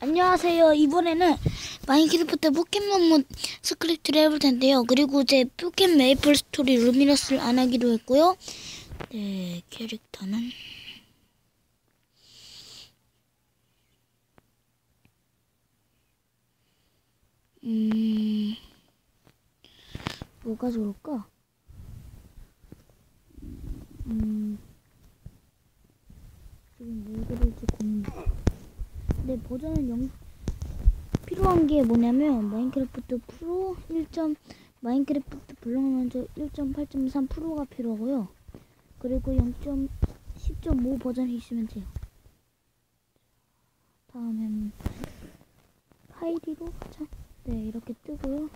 안녕하세요. 이번에는 마인크래프트 포켓몬 스크립트를 해볼 텐데요. 그리고 제 포켓 메이플 스토리 루미너스를 안 하기로 했고요. 네, 캐릭터는 음 뭐가 좋을까? 음 지금 뭘 그릴지 고민. 네, 버전은 영 필요한 게 뭐냐면 마인크래프트 프로 1. 마인크래프트 블록 먼저 1.8.3 프로가 필요하고요. 그리고 0.10.5 버전이 있으면 돼요. 다음엔 파이리로 가자. 네, 이렇게 뜨고요.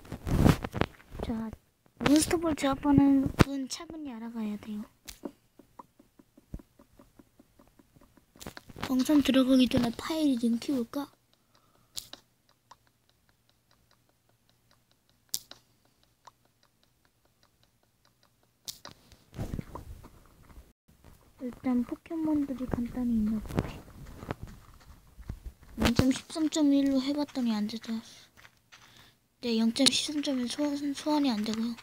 자, 몬스터볼 제압하는 분 차분히 알아가야 돼요. 영상 들어가기 전에 파일이 좀 키울까? 일단 포켓몬들이 간단히 있나 보지. 0.13.1로 해봤더니 안 되다. 네, 0.13.1 소환, 소환이 안 되고요.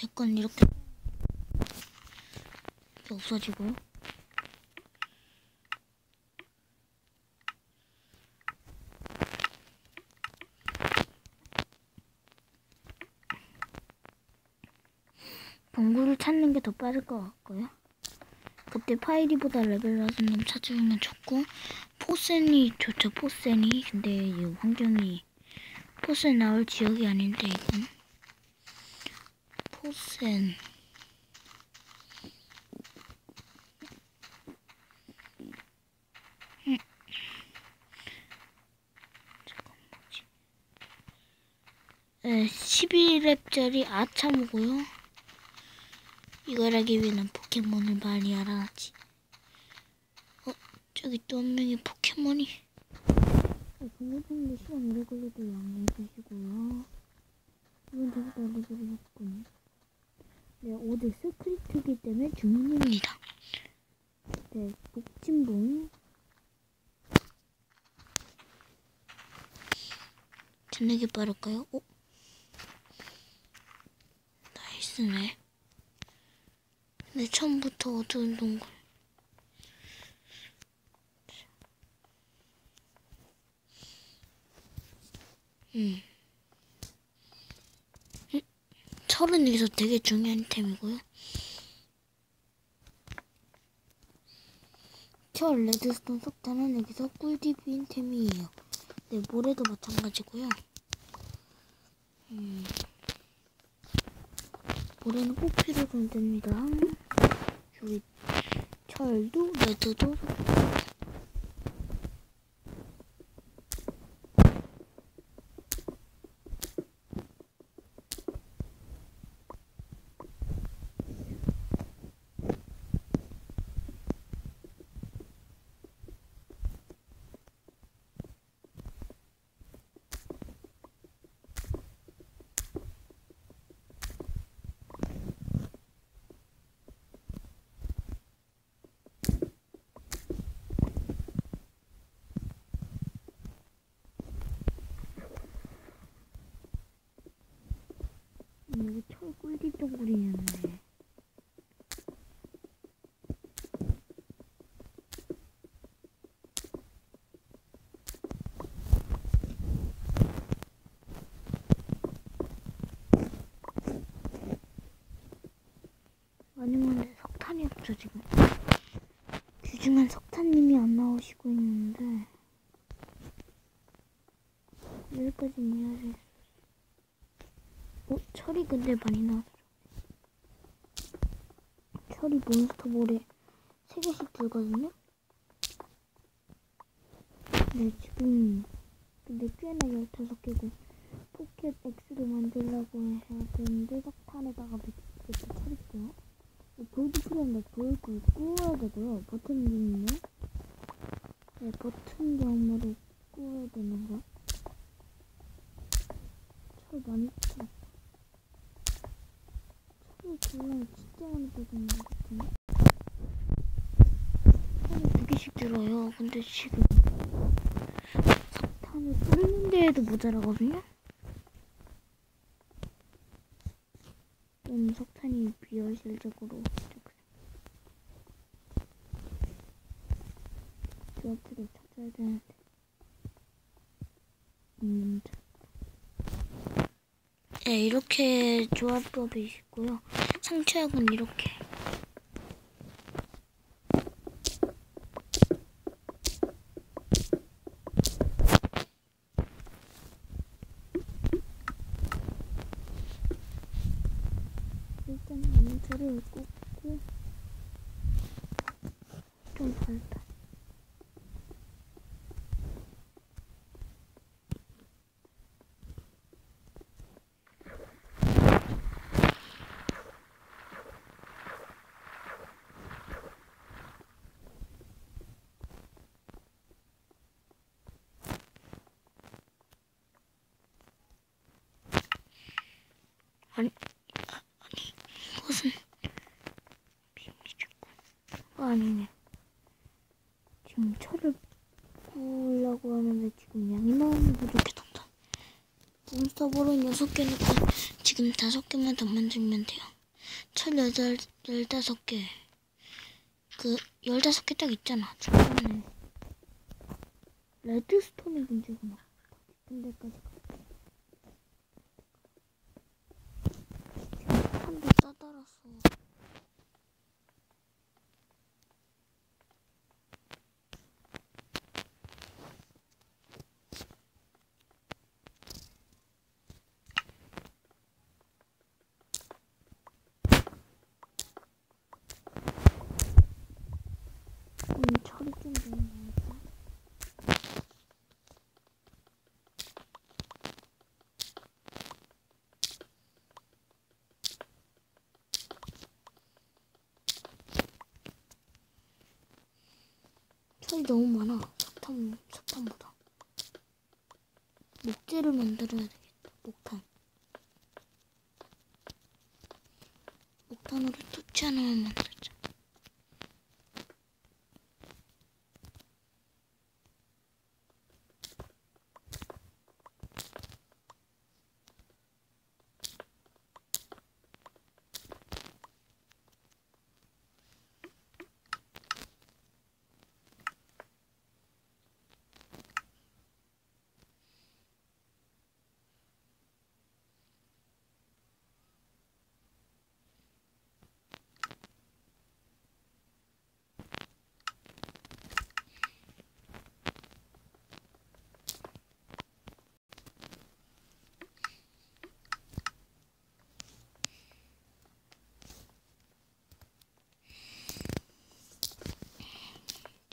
내건 이렇게 없어지고요. 동굴을 찾는 게 더 빠를 것 같고요. 그때 파이리보다 레벨 낮은 놈 찾으면 좋고 포센이 좋죠 포센이. 근데 이 환경이 포센 나올 지역이 아닌데 이건. 포센. 음. 네, 11렙짜리 아참이고요 이걸 하기 위해는 포켓몬을 많이 알아야지. 어, 저기 또 한 명의 포켓몬이. 동영상인데 시간 오래 걸려도 양해해 주시고요. 이건 되게 알려드리겠군. 네, 어제 스크립트이기 때문에 주문입니다. 네, 목침봉. 전내기 빠를까요? 어? 나이스네. 네, 처음부터 어두운 동굴. 음. 음. 철은 여기서 되게 중요한 템이고요. 철, 레드스톤, 석탄은 여기서 꿀팁인 템이에요. 네, 모래도 마찬가지고요. 음. 모래는 꼭 필요가 됩니다. 여기 철도 레드도 철 꿀팁 동굴이었네. 아니면 석탄이 없죠 지금. 귀중한 석탄님이 안 나오시고 있는데 여기까지 이해하세요. 어, 철이 근데 많이 나왔어. 철이 몬스터볼에 3개씩 들거든요? 네, 지금, 근데 꽤나 15개고, 포켓 X를 만들려고 해야 되는데, 석탄에다가 몇개 철 있어요. 어, 볼도 필요한데, 볼 구워야 되고요. 버튼 있네. 네, 버튼 경무를 구워야 되는 거. 철 많이 필 요 그냥 진짜 많이 들어있는 것 같은데? 두 개씩 들어요. 근데 지금 석탄을 뿌리는 데에도 모자라거든요. 좀 석탄이 비현실적으로 조합들을 찾아야 되는데 음, 네, 이렇게 조합법이 있고요. 상처약은 이렇게. 일단 남자를 꽂고 좀 밝다. 아니, 아, 아니, 이것은. 어, 아니네. 지금 철을 구우려고 하는데 지금 양이 너무 부족해서 몬스터볼은 여섯 개 넣고 지금 다섯 개만 더 만들면 돼요. 철 열다섯 개. 그, 열다섯 개딱 있잖아. 중간에. 레드스톤이 문제구나. 깊은 데까지 가. 지금 싸달았어. 음, 철이 좀 너무 철이 너무 많아. 석탄, 석탄보다. 목재를 만들어야 되겠다. 목탄. 목탄으로 토치 하나만 만들자.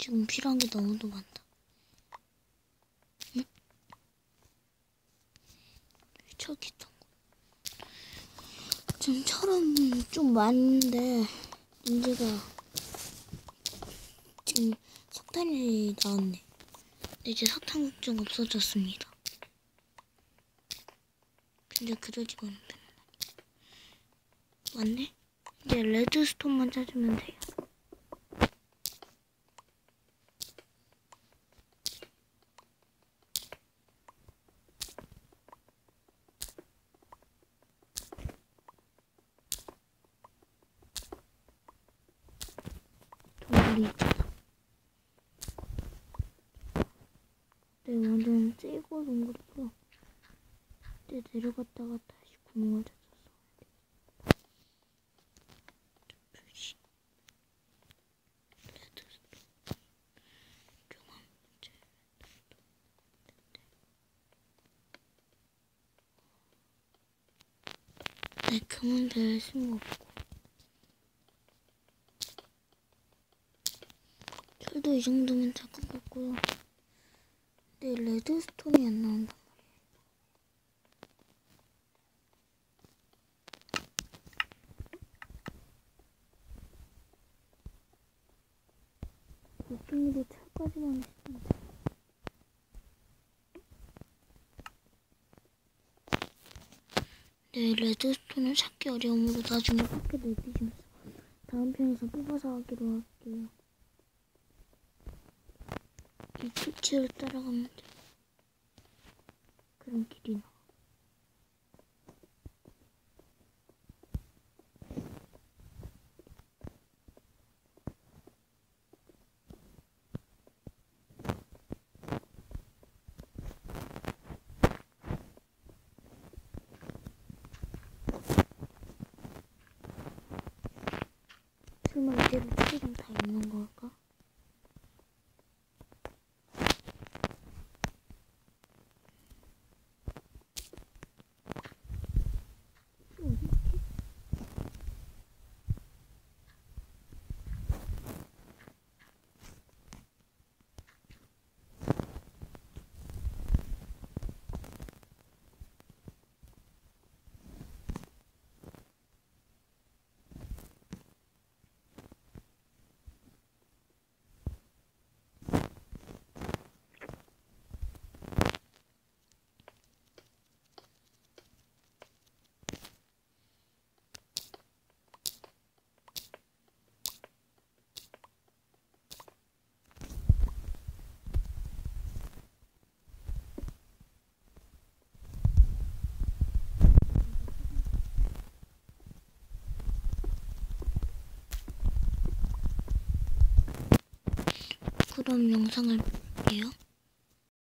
지금 필요한 게 너무도 많다. 응? 저기 있던 거. 지금 철은 좀 많은데 문제가 지금 석탄이 나왔네. 근데 이제 석탄 걱정 없어졌습니다. 근데 그러지만 맞네? 이제 레드스톤만 찾으면 돼요. 돌이 있잖아. 네, 완전 째고 놓은 것도 때 내려갔다가 다시 구멍을 문제. 네, 금은 별 쓸모 없고. 철도 이 정도면 다 끝났고요. 근데 레드스톤이 안 말이에요. 요즘으로 철까지만 했으면 돼. 네, 레드스톤은 찾기 어려우므로 나중에 밖에 내비시면서 다음 편에서 뽑아서 하기로 할게요. 이 표치를 따라가면 돼. 이런 길이 나. 설마 이대로 책이랑 다 있는 걸까? 어디 있지? 그럼 영상을 볼게요.